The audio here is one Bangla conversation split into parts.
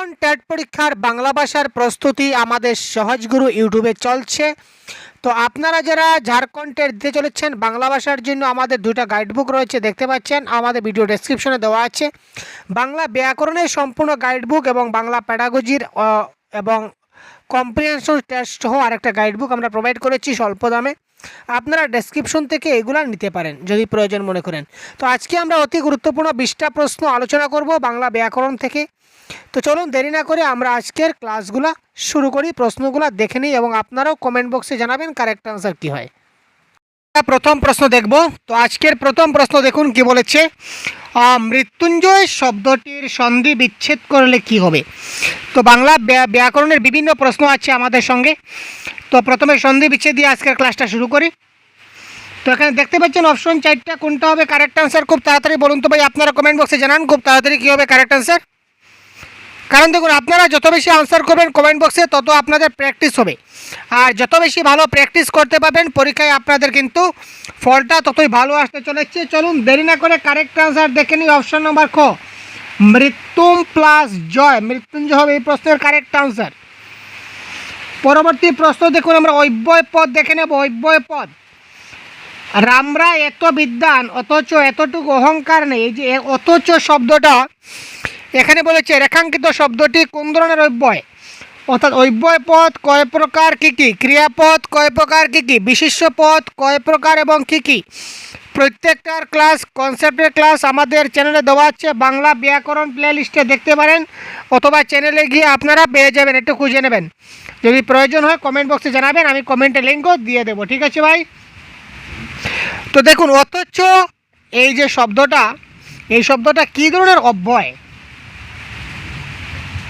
ঝাড়খণ্ড টেট পরীক্ষার বাংলা ভাষার প্রস্তুতি আমাদের সহজগুরু ইউটিউবে চলছে। তো আপনারা যারা ঝাড়খণ্ড টেট দিতে চলেছেন, বাংলা ভাষার জন্য আমাদের দুটো গাইডবুক রয়েছে, দেখতে পাচ্ছেন। আমাদের ভিডিও ডেসক্রিপশনে দেওয়া আছে। বাংলা ব্যাকরণের সম্পূর্ণ গাইডবুক এবং বাংলা প্যাডাগজির এবং কম্প্রিহেনশন টেস্ট সহ আরেকটা গাইডবুক আমরা প্রোভাইড করেছি স্বল্প দামে। আপনারা ডেসক্রিপশন থেকে এগুলা নিতে পারেন, যদি প্রয়োজন মনে করেন। তো আজকে আমরা অতি গুরুত্বপূর্ণ বিশটা প্রশ্ন আলোচনা করব বাংলা ব্যাকরণ থেকে। তো চলুন দেরি না করে আমরা আজকের ক্লাসগুলো শুরু করি, প্রশ্নগুলো দেখে নিই এবং আপনারাও কমেন্ট বক্সে জানাবেন কারেক্ট আনসার কী হয়। প্রথম প্রশ্ন দেখব। তো আজকের প্রথম প্রশ্ন দেখুন কি বলেছে। মৃত্যুঞ্জয় শব্দটির সন্ধি বিচ্ছেদ করলে কি হবে? তো বাংলা ব্য- ব্যাকরণের বিভিন্ন প্রশ্ন আছে আমাদের সঙ্গে। তো প্রথমে সন্ধি বিচ্ছেদ দিয়ে আজকের ক্লাসটা শুরু করি। তো এখানে দেখতে পাচ্ছেন অপশন চারটা, কোনটা হবে কারেক্ট আনসার খুব তাড়াতাড়ি বলুন তো ভাই, আপনারা কমেন্ট বক্সে জানান, খুব তাড়াতাড়ি কী হবে কারেক্ট আনসার কারণ দেখুন, আপনারা যত বেশি আনসার করবেন কমেন্ট বক্সে তত আপনাদের প্র্যাকটিস হবে। আর যত বেশি ভালো প্র্যাকটিস করতে পারবেন, পরীক্ষায় আপনাদের কিন্তু ফলটা ততই ভালো আসতে চলেছে। চলুন, দেরি না করে কারেক্ট আনসার দেখে নিই অপশান নম্বর খ মৃত্যুম প্লাস জয়। মৃত্যুঞ্জয় হবে এই প্রশ্নের কারেক্ট আনসার পরবর্তী প্রশ্ন দেখুন, আমরা অব্যয় পদ দেখে নেব। অব্যয় পদ। রামরা এত বিদ্যান অথচ এতটুকু অহংকার নেই এই যে অথচ শব্দটা এখানে বলেছে, রেখাঙ্কিত শব্দটি কোন ধরনের অব্যয়? অর্থাৎ অব্যয় পদ কয় প্রকার, কী কী? ক্রিয়াপদ কয় প্রকার, কী কী? বিশিষ্ট পদ কয় প্রকার এবং কী কী? প্রত্যেকটার ক্লাস কনসেপ্টের ক্লাস আমাদের চ্যানেলে দেওয়া আছে, বাংলা ব্যাকরণ প্লে লিস্টে দেখতে পারেন অথবা চ্যানেলে গিয়ে আপনারা পেয়ে যাবেন, একটু খুঁজে নেবেন। যদি প্রয়োজন হয় কমেন্ট বক্সে জানাবেন, আমি কমেন্টে লিঙ্কও দিয়ে দেবো, ঠিক আছে ভাই? তো দেখুন, অথচ এই যে শব্দটা, এই শব্দটা কী ধরনের অব্যয়?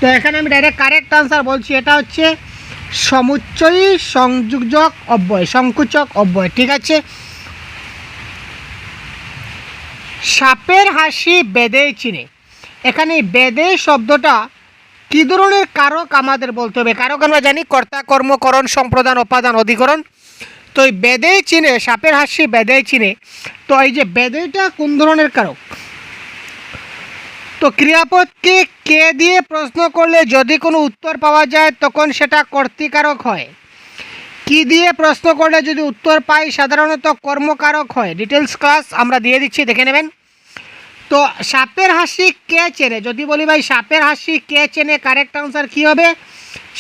তো এখানে আমি ডাইরেক্ট কারেক্ট আনসার বলছি, এটা হচ্ছে সমুচ্চয়ী সংযোজক অব্যয়, সংকুচক অব্যয়, ঠিক আছে? সাপের হাসি বেদে চিনে। এখানে বেদে শব্দটা কী ধরনের কারক আমাদের বলতে হবে? কারক আমরা জানি কর্তা, কর্মকরণ, সম্প্রদান, উপাদান, অধিকরণ। তো এই বেদে চিনে, সাপের হাসি বেদে চিনে। তো এই যে বেদেটা কোন ধরনের কারক? তো ক্রিয়াপদকে কে দিয়ে প্রশ্ন করলে যদি কোনো উত্তর পাওয়া যায়, তখন সেটা কর্তৃকারক হয়। কি দিয়ে প্রশ্ন করলে যদি উত্তর পাই, সাধারণত কর্মকারক হয়। ডিটেলস ক্লাস আমরা দিয়ে দিচ্ছি, দেখে নেবেন। তো সাপের হাসি কে চেনে? যদি বলি ভাই, সাপের হাসি কে চেনে, কারেক্ট আনসার কী হবে?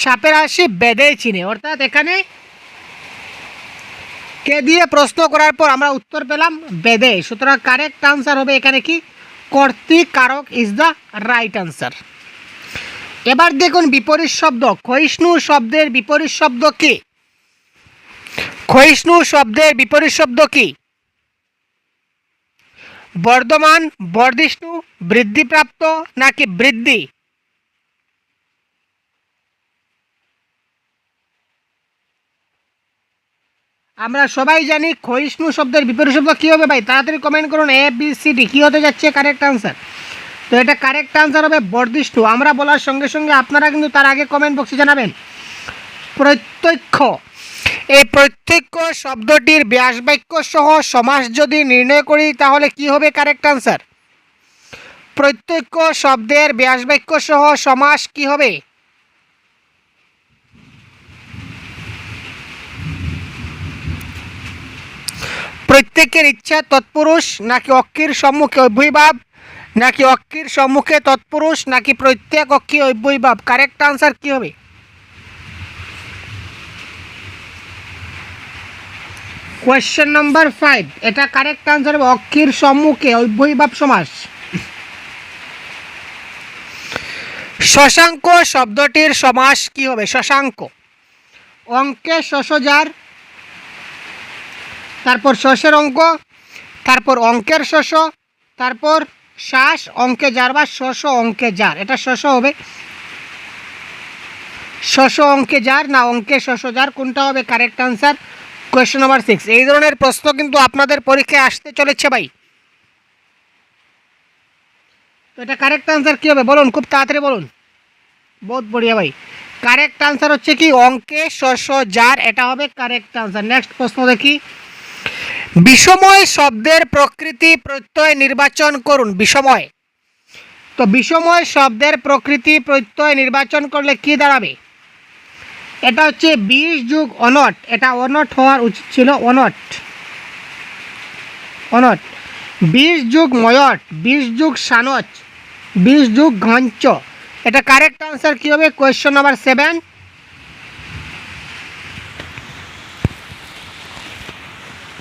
সাপের হাসি বেদে চিনে। অর্থাৎ এখানে কে দিয়ে প্রশ্ন করার পর আমরা উত্তর পেলাম, বেদে। সুতরাং কারেক্ট আনসার হবে এখানে কি? কর্তৃকারক ইজ দ্য রাইট আনসার এবার দেখুন বিপরীত শব্দ, ক্ষয়িষ্ণু শব্দের বিপরীত শব্দ কি? ক্ষয়িষ্ণু শব্দের বিপরীত শব্দ কি? বর্ধমান, বর্ধিষ্ণু, বৃদ্ধিপ্রাপ্ত নাকি বৃদ্ধি? আমরা সবাই জানি ক্ষয়িষ্ণু শব্দের বিপরীত শব্দ কী হবে ভাই? তাড়াতাড়ি কমেন্ট করুন এ বি সি ডি কী হতে যাচ্ছে? কারেক্ট আনসার তো এটা কারেক্ট আনসার হবে বর্ধিষ্ণু আমরা বলার সঙ্গে সঙ্গে আপনারা কিন্তু তার আগে কমেন্ট বক্সে জানাবেন। প্রত্যক্ষ। এই প্রত্যক্ষ শব্দটির ব্যাস বাক্য সহ সমাস যদি নির্ণয় করি, তাহলে কি হবে? কারেক্ট আনসার প্রত্যক্ষ শব্দের ব্যাস বাক্য সহ সমাস কি হবে? প্রত্যেকের ইচ্ছা তৎপুরুষ, নাকি অক্ষির সম্মুখে অভ্যয়ভাব নাকি অক্ষির সম্মুখে তৎপুরুষ, নাকি প্রত্যেক অক্ষী অভ্যয়ভাব কারেক্ট আনসার কি হবে? কোয়েশ্চেন নাম্বার ফাইভ এটা কারেক্ট আনসার হবে অক্ষির সম্মুখে অভ্যয়ভাব সমাস। শশাঙ্ক শব্দটির সমাস কি হবে? শশাঙ্ক। অঙ্কে শশজার তারপর শস্যের অঙ্ক, তারপর অঙ্কের শস্য তারপর শ্বাস, অঙ্কে যার বা শস্য অঙ্কে যার। এটা শস্য হবে। শস্য অঙ্কে যার না অঙ্কে শস্য যার, কোনটা হবে? Correct answer question number six এই ধরনের প্রশ্ন কিন্তু আপনাদের পরীক্ষায় আসতে চলেছে ভাই। তো এটা কারেক্ট আনসার কী হবে? বলুন, খুব তাড়াতাড়ি বলুন। বহুত বঢ়িয়া ভাই। কারেক্ট আনসার হচ্ছে কি, অঙ্কে শস্য যার, এটা হবে কারেক্ট আনসার নেক্সট প্রশ্ন দেখি। বিষময় শব্দের প্রকৃতি প্রত্যয় নির্বাচন করুন, বিষময়। তো বিষময় শব্দের প্রকৃতি প্রত্যয় নির্বাচন করলে কি দাঁড়াবে? এটা হচ্ছে বিশ যুগ অনট। এটা অনট হওয়ার উচিত ছিল অনট। অনট। বিশ যুগ ময়ট, বিশ যুগ সানচ বিশ যুগ ঘঞ্চ। এটা কারেক্ট আনসার কী হবে? কোয়েশ্চন নাম্বার সেভেন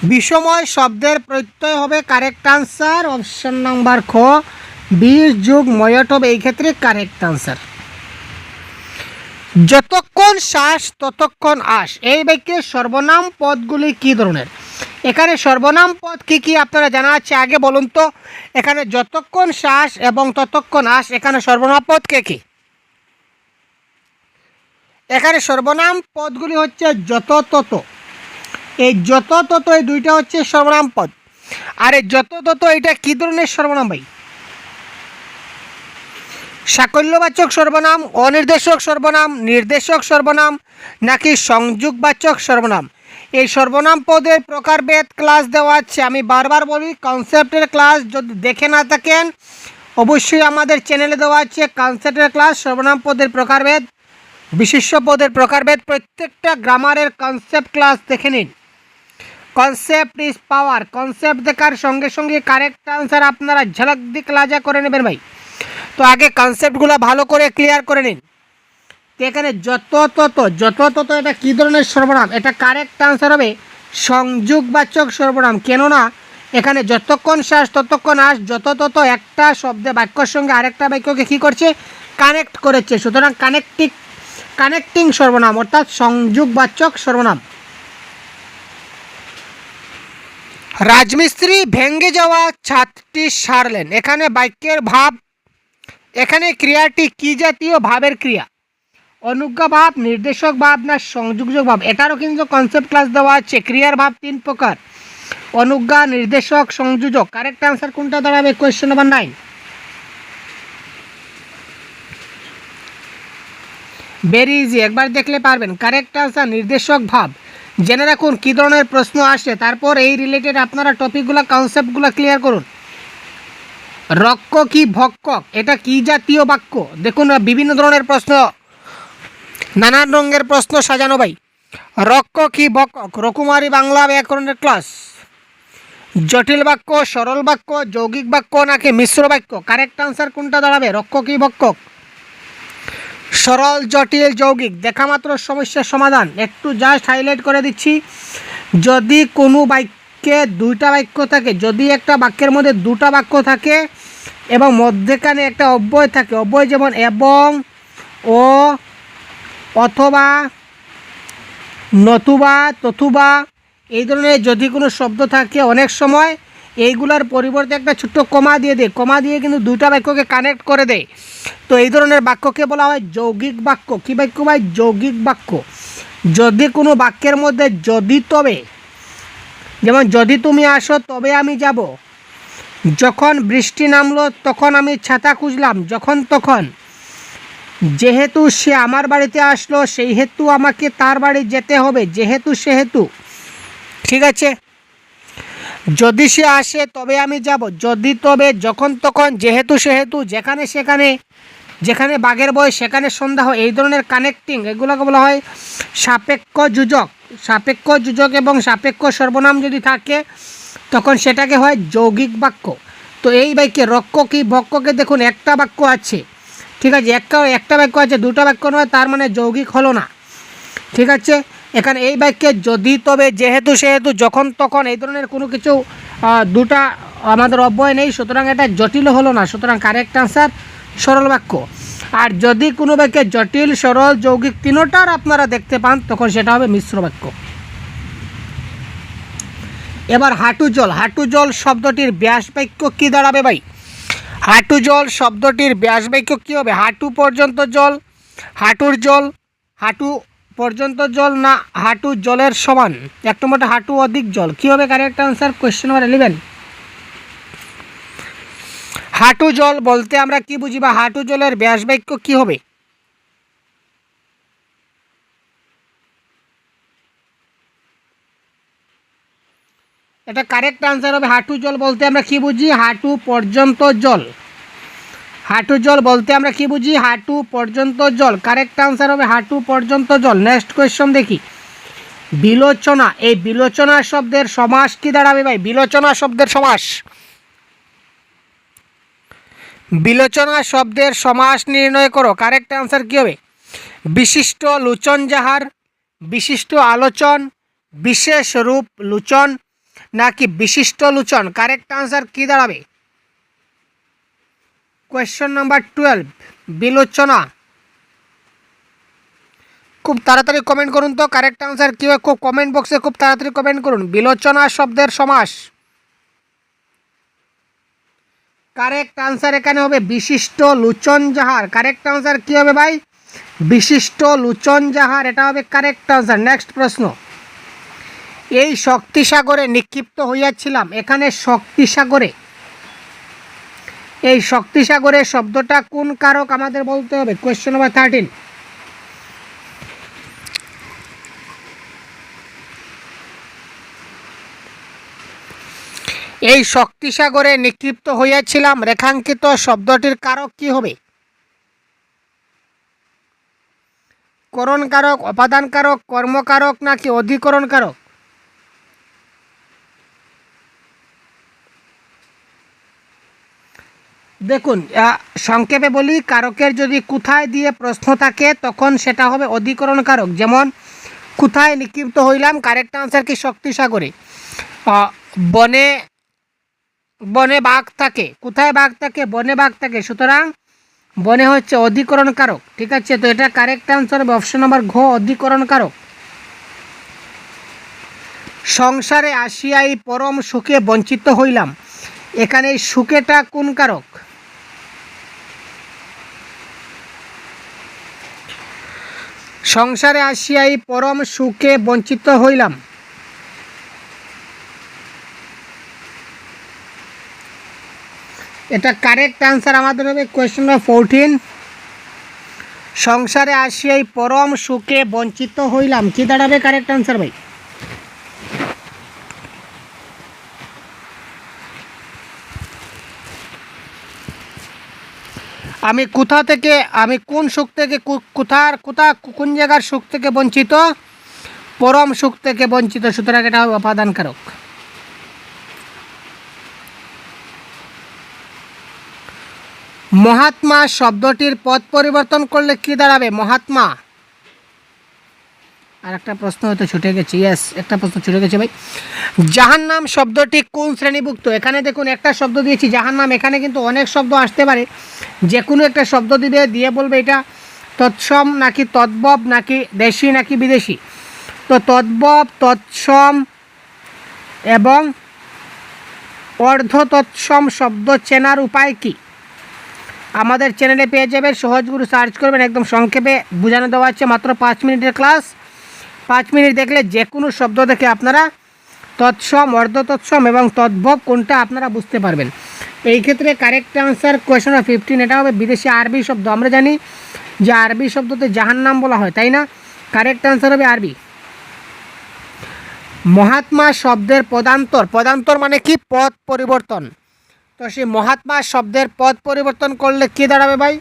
বিষময় শব্দের প্রত্যয় হবে কারেক্ট আনসার অপশন নাম্বার খ, বিশ যুগ ময়ট হবে এই ক্ষেত্রে কারেক্ট আনসার যতক্ষণ শ্বাস, ততক্ষণ আস, এই বাক্যের সর্বনাম পদগুলি কী ধরনের? এখানে সর্বনাম পদ কি কি আপনারা জানা আছে? আগে বলুন তো, এখানে যতক্ষণ শ্বাস এবং ততক্ষণ আস, এখানে সর্বনাম পদ কে কি? এখানে সর্বনাম পদগুলি হচ্ছে যত তত। এই যত তত এই দুইটা হচ্ছে সর্বনাম পদ। আর এই যত তত এটা কী ধরনের সর্বনাম ভাই? সাকল্যবাচক সর্বনাম, অনির্দেশক সর্বনাম, নির্দেশক সর্বনাম, নাকি সংযোগবাচক সর্বনাম? এই সর্বনাম পদের প্রকারভেদ ক্লাস দেওয়া আছে। আমি বারবার বলি কনসেপ্টের ক্লাস যদি দেখে না থাকেন, অবশ্যই আমাদের চ্যানেলে দেওয়া আছে কনসেপ্টের ক্লাস সর্বনাম পদের প্রকারভেদ, বিশিষ্ট পদের প্রকারভেদ, প্রত্যেকটা গ্রামারের কনসেপ্ট ক্লাস দেখে নিন। কনসেপ্ট ইজ পাওয়ার কনসেপ্ট দেখার সঙ্গে সঙ্গে কারেক্ট আনসার আপনারা ঝলক দিক লাজা করে নেবেন ভাই। তো আগে কনসেপ্টগুলো ভালো করে ক্লিয়ার করে নিন। তো এখানে যত তত যত তত এটা কী ধরনের সর্বনাম? এটা কারেক্ট আনসার হবে সংযোগবাচক সর্বনাম। কেননা এখানে যতক্ষণ শ্বাস, ততক্ষণ আস, যত তত একটা শব্দে বাক্যর সঙ্গে আরেকটা বাক্যকে কী করছে? কানেক্ট করেছে। সুতরাং কানেক্টিং কানেক্টিং সর্বনাম, অর্থাৎ সংযোগবাচক সর্বনাম। রাজমিস্ত্রি ভেঙ্গে যাওয়া ছাদটি সারলেন। এখানে বাক্যের ভাব, এখানে ক্রিয়াটি কি জাতীয় ভাবের ক্রিয়া? অনুজ্ঞা ভাব, নির্দেশক ভাব না সংযোগযোগ ভাব? এটারও কিন্তু কনসেপ্ট ক্লাস দেওয়া আছে। ক্রিয়ার ভাব তিন প্রকার। অনুজ্ঞা, নির্দেশক, সংযোজক। কারেক্ট আনসার কোনটা? দাঁড়াবে question number nine very easy একবার দেখলে পারবেন। কারেক্ট আনসার নির্দেশক ভাব। জেনে রাখুন, কী ধরনের প্রশ্ন আসে? তারপর এই রিলেটেড আপনারা টপিকগুলো কনসেপ্টগুলো ক্লিয়ার করুন। রক্ষ কি ভক্ষক এটা কি জাতীয় বাক্য? দেখুন, বিভিন্ন ধরনের প্রশ্ন, নানান রঙের প্রশ্ন সাজানো ভাই। রক্ষ কি ভক্ষক রকুমারি বাংলা ব্যাকরণের ক্লাস জটিল বাক্য, সরল বাক্য, যৌগিক বাক্য নাকি মিশ্র বাক্য? কারেক্ট আনসার কোনটা দাঁড়াবে? রক্ষ কি ভক্ষক সরল, জটিল, যৌগিক। দেখা মাত্র সমস্যার সমাধান। একটু জাস্ট হাইলাইট করে দিচ্ছি। যদি কোনো বাক্যে দুইটা বাক্য থাকে, যদি একটা বাক্যের মধ্যে দুটা বাক্য থাকে এবং মধ্যেখানে একটা অব্যয় থাকে, অব্যয় যেমন এবং, ও, অথবা, নতুবা, তথুবা, এই ধরনের যদি কোনো শব্দ থাকে অনেক সময় এইগুলার পরিবর্তে একটা ছোট্ট কমা দিয়ে দেয় কমা দিয়ে কিন্তু দুইটা বাক্যকে কানেক্ট করে দেয় তো এই ধরনের বাক্যকে বলা হয় যৌগিক বাক্য। কী বাক্য ভাই? যৌগিক বাক্য। যদি কোনো বাক্যের মধ্যে যদি তবে, যেমন যদি তুমি আসো তবে আমি যাব। যখন বৃষ্টি নামলো তখন আমি ছাতা খুঁজলাম। যখন তখন যেহেতু সে আমার বাড়িতে আসলো সেই হেতু আমাকে তার বাড়ি যেতে হবে। যেহেতু সেহেতু। ঠিক আছে? যদি সে আসে, তবে আমি যাব। যদি তবে যখন তখন, যেহেতু সেহেতু, যেখানে সেখানে, যেখানে বাঘের বয়, সেখানে সন্ধ্যা হয়। এই ধরনের কানেক্টিং এগুলোকে বলা হয় সাপেক্ষ যুজক। সাপেক্ষ যুজক এবং সাপেক্ষ সর্বনাম যদি থাকে, তখন সেটাকে হয় যৌগিক বাক্য। তো এই বাক্যে রক্ষ কি ভক্ষকে দেখুন, একটা বাক্য আছে। ঠিক আছে, একটা একটা বাক্য আছে, দুটো বাক্য নয়, তার মানে যৌগিক হলো না। ঠিক আছে? এখানে এই বাক্যে যদি, তবে যেহেতু সেহেতু যখন তখন এই ধরনের কোনো কিছু দুটা আমাদের অব্যয় নেই, সুতরাং এটা জটিল হলো না। সুতরাং কারেক্ট আনসার সরল বাক্য। আর যদি কোনো বাক্যে জটিল, সরল, যৌগিক তিনোটার আপনারা দেখতে পান, তখন সেটা হবে মিশ্র বাক্য। এবার হাঁটু জল। হাঁটু জল শব্দটির ব্যাস বাক্য কী দাঁড়াবে ভাই? হাঁটু জল শব্দটির ব্যাস বাক্য কী হবে? হাঁটু পর্যন্ত জল, হাঁটুর জল, হাঁটু পর্যন্ত জল না, হাঁটু জলের সমান। এক নম্বরটা হাঁটু অধিক জল। কী হবে correct answer question number eleven হাঁটু জল বলতে আমরা কি বুঝি বা হাঁটু জলের ব্যাস বাক্য কী হবে? এটা কারেক্ট আনসার হবে হাঁটু জল বলতে আমরা কি বুঝি? হাঁটু পর্যন্ত জল। হাঁটু জল বলতে আমরা কি বুঝি? হাঁটু পর্যন্ত জল। কারেক্ট আনসার হবে হাঁটু পর্যন্ত জল। নেক্সট কোয়েশ্চন দেখি। বিলোচনা। এই বিলোচনা শব্দের সমাস কি দাঁড়াবে ভাই? বিলোচনা শব্দের সমাস। বিলোচনা শব্দের সমাস নির্ণয় করো। কারেক্ট আনসার কী হবে? বিশিষ্ট লোচন যাহার, বিশিষ্ট আলোচন, বিশেষ রূপ লোচন, নাকি বিশিষ্ট লোচন? কারেক্ট আনসার কী দাঁড়াবে? কোয়েশ্চন নাম্বার টুয়েলভ বিলোচনা। খুব তাড়াতাড়ি কমেন্ট করুন তো কারেক্ট আনসার কী হয়, খুব কমেন্ট বক্সে খুব তাড়াতাড়ি কমেন্ট করুন। বিলোচনা শব্দের সমাস। কারেক্ট আনসার এখানে হবে বিশিষ্ট লুচন জাহার। কারেক্ট আনসার কী হবে ভাই? বিশিষ্ট লুচন জাহার, এটা হবে কারেক্ট আনসার নেক্সট প্রশ্ন। এই শক্তিসাগরে নিক্ষিপ্ত হইয়াছিলাম। এখানে শক্তিসাগরে এই শক্তিসাগরের শব্দটা কোন কারক আমাদের বলতে হবে? কোয়েশ্চেন নাম্বার থার্টিন এই শক্তিসাগরে নিক্ষিপ্ত হইয়াছিলাম, রেখাঙ্কিত শব্দটির কারক কি হবে? করণ কারক, অপাদান কারক কর্মকারক নাকি অধিকরণ কারক? দেখুন সংক্ষেপে বলি কারকের যদি কোথায় দিয়ে প্রশ্ন থাকে তখন সেটা হবে অধিকরণ কারক যেমন কোথায় নিক্ষিপ্ত হইলাম কারেক্ট আনসার কি শক্তিসাগরে? আহ, বনে বনে বাঘ থাকে। কোথায় বাঘ থাকে? বনে বাঘ থাকে। সুতরাং বনে হচ্ছে অধিকরণ কারক ঠিক আছে? তো এটা কারেক্ট আনসার হবে অপশন নাম্বার ঘ অধিকরণ কারক সংসারে আসিয়াই পরম সুখে বঞ্চিত হইলাম। এখানে সুখেটা কোন কারক? সংসারে আসিয়াই পরম সুখে বঞ্চিত হইলাম। এটা কারেক্ট অ্যান্সার আমাদের হবে কোয়েশ্চেন নম্বর ফোরটিন সংসারে আসিয়াই পরম সুখে বঞ্চিত হইলাম। কি দাঁড়াবে কারেক্ট অ্যান্সার ভাই? আমি কোথা থেকে, আমি কোন সুখ থেকে কোথার, কোথা, কোন জায়গার সুখ থেকে বঞ্চিত? পরম সুখ থেকে বঞ্চিত, সুতরাং এটা উপাদানকারক মহাত্মা শব্দটির পথ পরিবর্তন করলে কি দাঁড়াবে? মহাত্মা। আর একটা প্রশ্ন হয়তো ছুটে গেছে। ইয়েস একটা প্রশ্ন ছুটে গেছে ভাই। জাহান্নাম শব্দটি কোন শ্রেণীভুক্ত? এখানে দেখুন, একটা শব্দ দিয়েছি, জাহান্নাম। এখানে কিন্তু অনেক শব্দ আসতে পারে। যে কোনো একটা শব্দ দিবে, দিয়ে বলবে এটা তৎসম নাকি তদ্ভব নাকি দেশি নাকি বিদেশি। তো তদ্ভব, তৎসম এবং অর্ধ তৎসম শব্দ চেনার উপায় কী? আমাদের চ্যানেলে পেয়ে যাবেন সহজগুরু সার্চ করবেন, একদম সংক্ষেপে বোঝানো দেওয়া হচ্ছে মাত্র পাঁচ মিনিটের ক্লাস পাঁচ মিনিট দেখলে যে কোনো শব্দ দেখে আপনারা তৎসম অর্ধ তৎসম এবং তদ্ভব কোনটা আপনারা বুঝতে পারবেন। এই ক্ষেত্রে correct answer question of fifteen এটা হবে বিদেশি আরবি শব্দ। আমরা জানি যে আরবি শব্দতে জাহান্নাম বলা হয়, তাই না? কারেক্ট আনসার হবে আরবি। মহাত্মা শব্দের পদান্তর পদান্তর মানে কি? পথ পরিবর্তন। তো সেই মহাত্মা শব্দের পদ পরিবর্তন করলে কি দাঁড়াবে ভাই?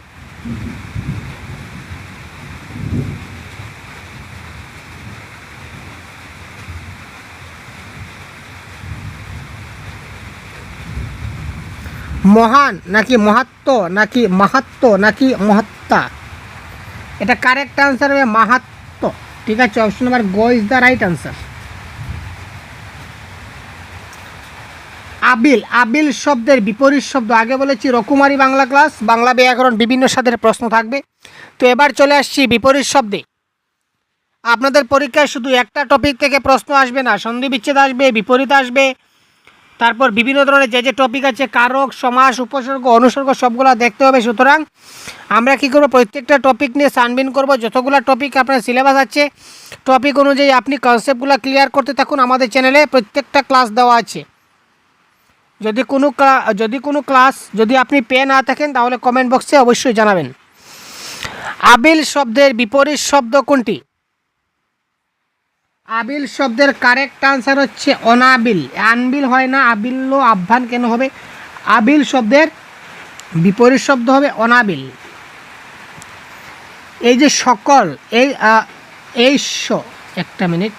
মহান নাকি মহাত্ম, নাকি মাহাত্ম, নাকি মহাত্মা? এটা কারেক্ট আনসার হবে মাহাত্ম। ঠিক আছে অপশন নাম্বার গো ইজ দ্য রাইট আনসার আবিল আবিল শব্দের বিপরীত শব্দ। আগে বলেছি রকুমারি বাংলা ক্লাস বাংলা ব্যাকরণ, বিভিন্ন স্বাদের প্রশ্ন থাকবে। তো এবার চলে আসছি বিপরীত শব্দে। আপনাদের পরীক্ষায় শুধু একটা টপিক থেকে প্রশ্ন আসবে না, সন্ধি বিচ্ছেদ আসবে, বিপরীত আসবে। তারপর বিভিন্ন ধরনের যে যে টপিক আছে, কারক, সমাস, উপসর্গ, অনুসর্গ, সবগুলো দেখতে হবে। সুতরাং আমরা কী করব, প্রত্যেকটা টপিক নিয়ে সানবিন করব। যতগুলো টপিক আপনার সিলেবাস আছে টপিক অনুযায়ী আপনি কনসেপ্টগুলো ক্লিয়ার করতে থাকুন আমাদের চ্যানেলে প্রত্যেকটা ক্লাস দেওয়া আছে। যদি কোনো যদি কোনো ক্লাস যদি আপনি পেয়ে না থাকেন, তাহলে কমেন্ট বক্সে অবশ্যই জানাবেন। আবিল শব্দের বিপরীত শব্দ কোনটি? আবিল শব্দের কারেক্ট আনসার হচ্ছে অনাবিল। আনবিল হয় না, আবিল্য আহ্বান কেন হবে? আবিল শব্দের বিপরীত শব্দ হবে অনাবিল। এই যে সকল, এই এই একটা মিনিট।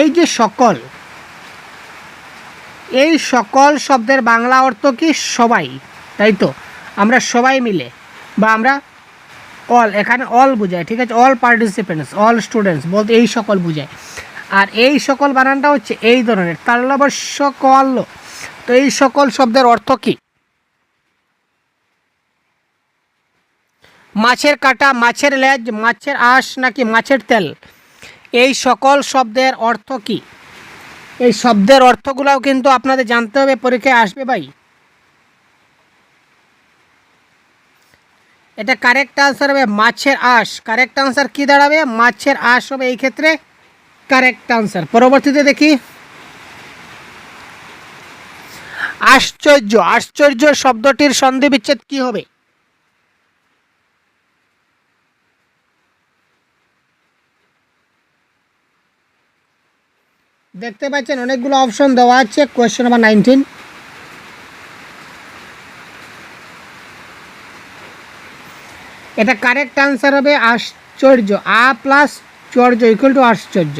এই যে সকল, এই সকল শব্দের বাংলা অর্থ কি? সবাই, তাই তো? আমরা সবাই মিলে, বা আমরা অল এখানে অল বোঝায়, ঠিক আছে? অল পার্টিসিপেন্টস অল স্টুডেন্টস বলতে এই সকল বোঝায়। আর এই সকল বানানটা হচ্ছে এই ধরনের। তাল্লবর সকল। তো এই সকল শব্দের অর্থ কি? মাছের কাটা, মাছের লেজ, মাছের আঁশ নাকি মাছের তেল? এই সকল শব্দের অর্থ কি? এই শব্দের অর্থগুলোও কিন্তু আপনাদের জানতে হবে, পরীক্ষায় আসবে ভাই। এটা কারেক্ট আনসার হবে মাছের আঁশ। কারেক্ট আনসার কি দাঁড়াবে? মাছের আঁশ হবে এই ক্ষেত্রে কারেক্ট আনসার পরবর্তীতে দেখি। আশ্চর্য আশ্চর্য শব্দটির সন্ধি বিচ্ছেদ কি হবে? দেখতে পাচ্ছেন, অনেকগুলো অপশন দেওয়া আছে কোয়েশ্চেন নাম্বার নাইনটিন এটা কারেক্ট আনসার হবে আশ্চর্য। আ প্লাস চর্য ইকুয়াল টু আশ্চর্য।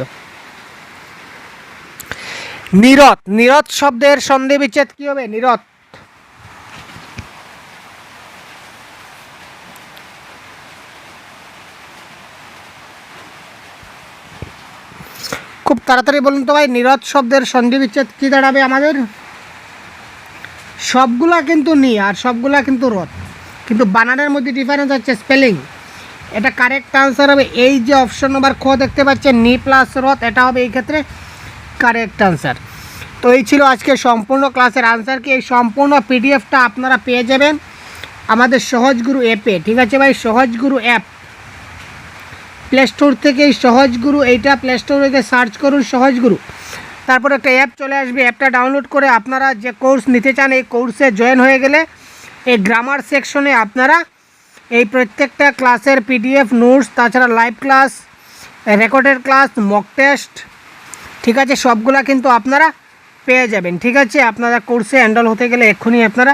নিরত নিরত শব্দের সন্ধি বিচ্ছেদ কি হবে? নিরত খুব তাড়াতাড়ি বলুন তো ভাই নিরত শব্দের সন্ধি বিচ্ছেদ কী দাঁড়াবে আমাদের? সবগুলা কিন্তু নি আর সবগুলা কিন্তু রথ। কিন্তু বানানের মধ্যে ডিফারেন্স হচ্ছে স্পেলিং এটা কারেক্ট আনসার হবে, এই যে অপশন নাম্বার খ দেখতে পাচ্ছেন, নি প্লাস রথ, এটা হবে এই ক্ষেত্রে কারেক্ট আনসার তো এই ছিল আজকে সম্পূর্ণ ক্লাসের আনসার কি, এই সম্পূর্ণ পিডিএফটা আপনারা পেয়ে যাবেন আমাদের সহজগুরু অ্যাপে ঠিক আছে ভাই? সহজগুরু অ্যাপ প্লে স্টোর থেকে এই সহজগুরু, এইটা প্লে স্টোরে সার্চ করুন সহজগুরু। তারপর একটা অ্যাপ চলে আসবে অ্যাপটা ডাউনলোড করে আপনারা যে কোর্স নিতে চান, এই কোর্সে জয়েন হয়ে গেলে এই গ্রামার সেকশনে আপনারা এই প্রত্যেকটা ক্লাসের পিডিএফ নোটস তাছাড়া live class recorded class mock test ঠিক আছে? সবগুলা কিন্তু আপনারা পেয়ে যাবেন, ঠিক আছে? আপনারা কোর্সে হ্যান্ডল হতে গেলে এক্ষুনি আপনারা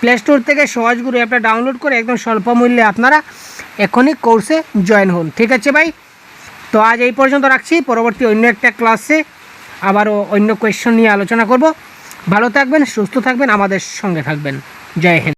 প্লে স্টোর থেকে সহজগুরু অ্যাপটা ডাউনলোড করে একদম স্বল্প মূল্যে আপনারা এখনই কোর্সে জয়েন হন, ঠিক আছে ভাই? তো আজ এই পর্যন্ত রাখছি, পরবর্তী অন্য একটা ক্লাসে আবারও অন্য কোয়েশ্চন নিয়ে আলোচনা করব। ভালো থাকবেন, সুস্থ থাকবেন, আমাদের সঙ্গে থাকবেন। জয় হিন্দ।